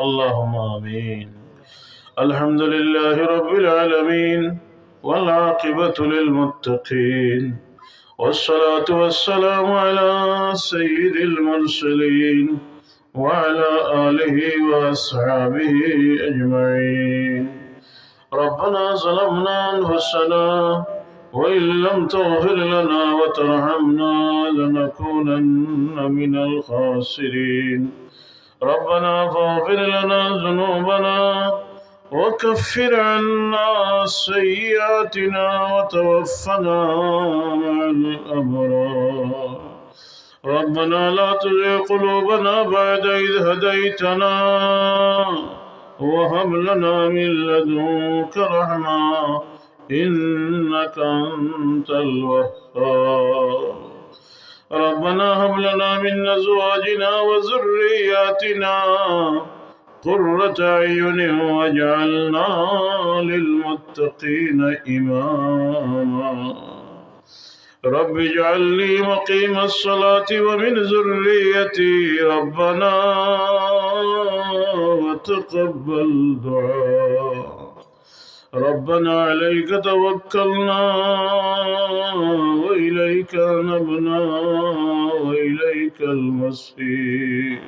اللهم آمين الحمد لله رب العالمين والعاقبة للمتقين والصلاة والسلام على سيد المرسلين وعلى آله وأصحابه أجمعين ربنا ظلمنا أنفسنا وإن لم تغفر لنا وترحمنا لنكونن من الخاسرين ربنا فاغفر لنا ذنوبنا وكفر عنا سيئاتنا وتوفنا مع الأبرار. ربنا لا تزغ قلوبنا بعد إذ هديتنا وهب لنا من لدنك رحمة إنك أنت الوهاب. ربنا هب لنا من أزواجنا وذرياتنا قرة أعين واجعلنا للمتقين إماما. رب اجعل لي مقيم الصلاة ومن ذريتي ربنا وتقبل دعاء. ربنا عليك توكلنا وإليك نبنا وإليك المصير.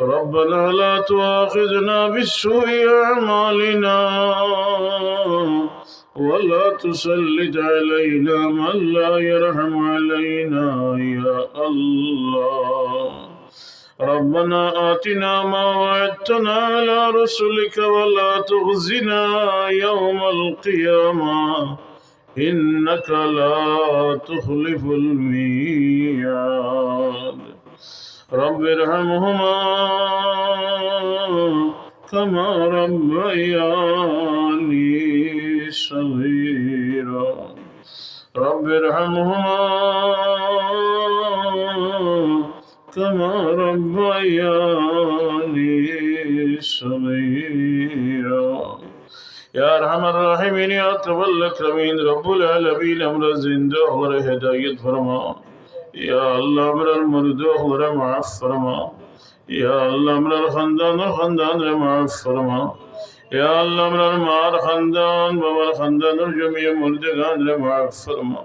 ربنا لا تؤاخذنا بالسوء أعمالنا ولا تسلط علينا من لا يرحم علينا يا الله. ربنا آتنا ما وعدتنا على رسلك ولا تخزنا يوم القيامة إنك لا تخلف الميعاد رب ارحمهما كما ربياني صغيرا رب ارحمهما كما ربياني صغيرا يا أرحم الراحمين يا اكرم الأكرمين رب العالمين أمر زندہ اور ہدایت فرما. یا اللہ أمر المرد اور معاف فرما. یا اللہ أمر الخندان خندان معاف فرما. یا اللہ أمر المار خندان بمر خندان الجميع مردگان معاف فرما.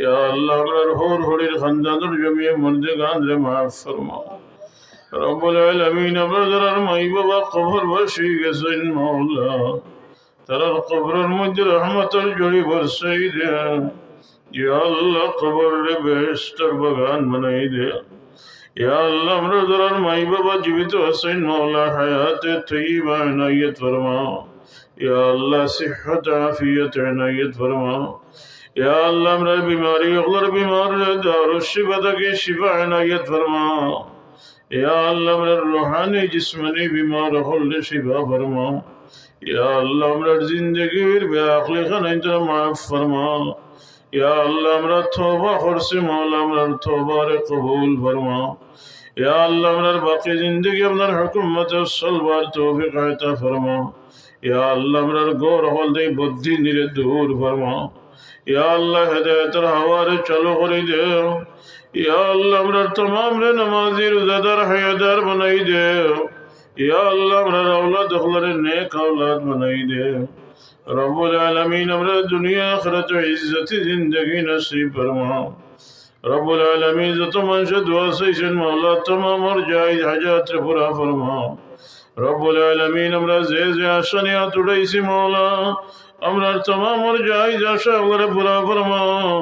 ইয়া আল্লাহ আমরার হোর হরির খানদানর জমিয়ে মর্দে গান্ধরে মাফ ফরমা রব্বুল আলামিন আমরা যারার মাই বাবা কবর বসে গেছেন মাওলা, তারার কবরের মধ্যে রহমতের জড়ি বর্ষাই দে। ইয়া আল্লাহ কবর রে বেহেশতর জীবিত আছেন মাওলা, হায়াতে ফরমা। ইয়া সিহত আফিয়াত ফরমা। ফরমা ফরমা ফরমা কবুল ফরমা বাকি জিন্দগি আপনার হুকুমতে চলবার তৌফিক আতা ফরমা ইয়া আল্লাহ আমরা গৌর হল দে বুদ্ধি নিরে দূর یا اللہ ہدایت ہمارے چلو کری دے یا اللہ ہمارا تمام نے نمازی روزہ دار حیادار بنائی دے یا اللہ ہمارا اولاد اخلر نیک اولاد بنائی دے رب العالمین ہمارا دنیا آخرت و عزت زندگی نصیب فرما رب العالمین زت منشد واسیشن مولا تمام اور جائز حاجات پورا فرما رب العالمین امرا زیز آسنیات اڑیسی مولا আমরার তমাম যাই যাশা আমরা বুড়া ফরমাও।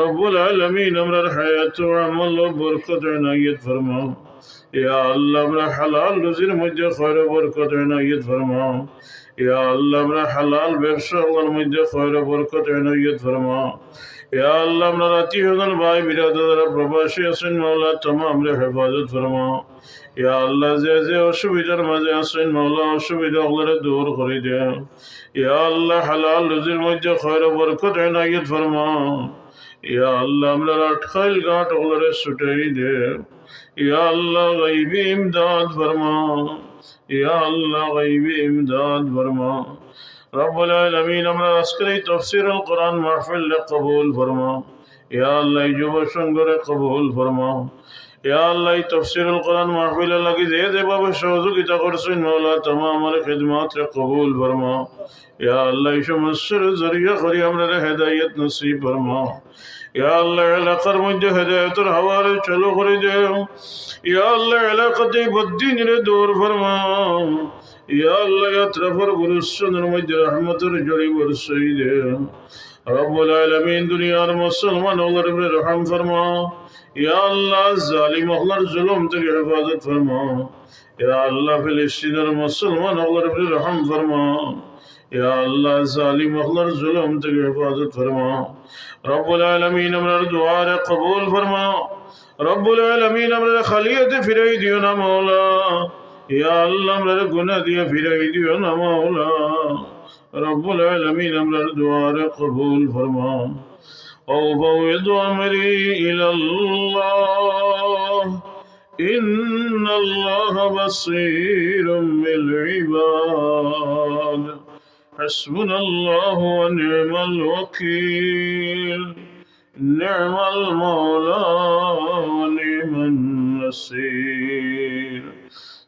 রব্বুল আলমিন আমরার হায়াত আমল বরকত নাইয়ত ফরমাও। ইয়া আল্লাহ, আমরা হালাল রুজির মধ্যে খয়র বরকত নাইয়ত ফরমাও। ইয়া আল্লাহ, আমরা হালাল ব্যবসা আমার মধ্যে খয়ের বরকত এনইয়ে ধর্ম। ইয়া আল্লাহ, আমরা রাতি হগন ভাই বিরাদারা প্রবাসী আছেন, মাওলা, তমাম হেফাজত ধর্ম। ইয়া আল্লাহ, যে যে অসুবিধার মাঝে আছেন, মাওলা, অসুবিধা ওগুলো দূর করে দে ইয়া আল্লাহ, হালাল রুজির মধ্যে খয়ের বরকত এনইয়ে ধর্ম। ইয়া আল্লাহ আমরা আটখাইল ঘাট ওগুলো ছুটাই দে ইয়া আল্লাহ গাইবি ইমদাদ ফরমা ইয়া আল্লাহ গাইবি ইমদাদ ফরমা রব্বুল আলামিন আমরা আজকের এই তফসিরুল কোরআন মাহফিল কবুল ফরমা ইয়া আল্লাহ এই যুব সংঘরে কবুল ফরমা ইয়া আল্লাহ তফসিরুল কোরআন মাহফিল লাগি যে যেভাবে সহযোগিতা করছেন মৌলা তোমা আমার খিদমাত কবুল ফরমা ইয়া আল্লাহ সমস্যার জরিয়া করি আমরা হেদায়ত নসিব ফরমা ইয়া আল্লাহ, এলাকার মধ্যে হেদায়তের হাওয়ারে চালু করে দেও। ইয়া আল্লাহ, এলাকাতে বদ্দিনের দূর ফরমা ইয়া আল্লাহ ইয়াত্রাফর গুরুসনের মধ্যে রহমতের জড়ি বরসই দেও। রব্বুল আলামিন দুনিয়ার মুসলমান উপরে রহম ফরমা। ইয়া আল্লাহ, জালিম ওগুলোর জুলুম থেকে হেফাজত ফরমা। ইয়া আল্লাহ, ফিলিস্তিনের মুসলমান উপরে রহম ফরমা। ইয়া আল্লাহ, জালিম ওগুলোর জুলুম থেকে হেফাজত ফরমা। রব্বুল আলামিন আমরার দুয়ারে কবুল ফরমা। রব্বুল আলামিন আমরা খালিয়াতে ফিরাই দিও না, মাওলা। يا الله امرد گناہ دیا پھرائی دیا نا مولا رب العالمين امرد دوار قبول فرما وأفوض أمري إلى الله إن الله بصير بالعباد حسبنا الله ونعم الوكيل نعم المولى ونعم النصير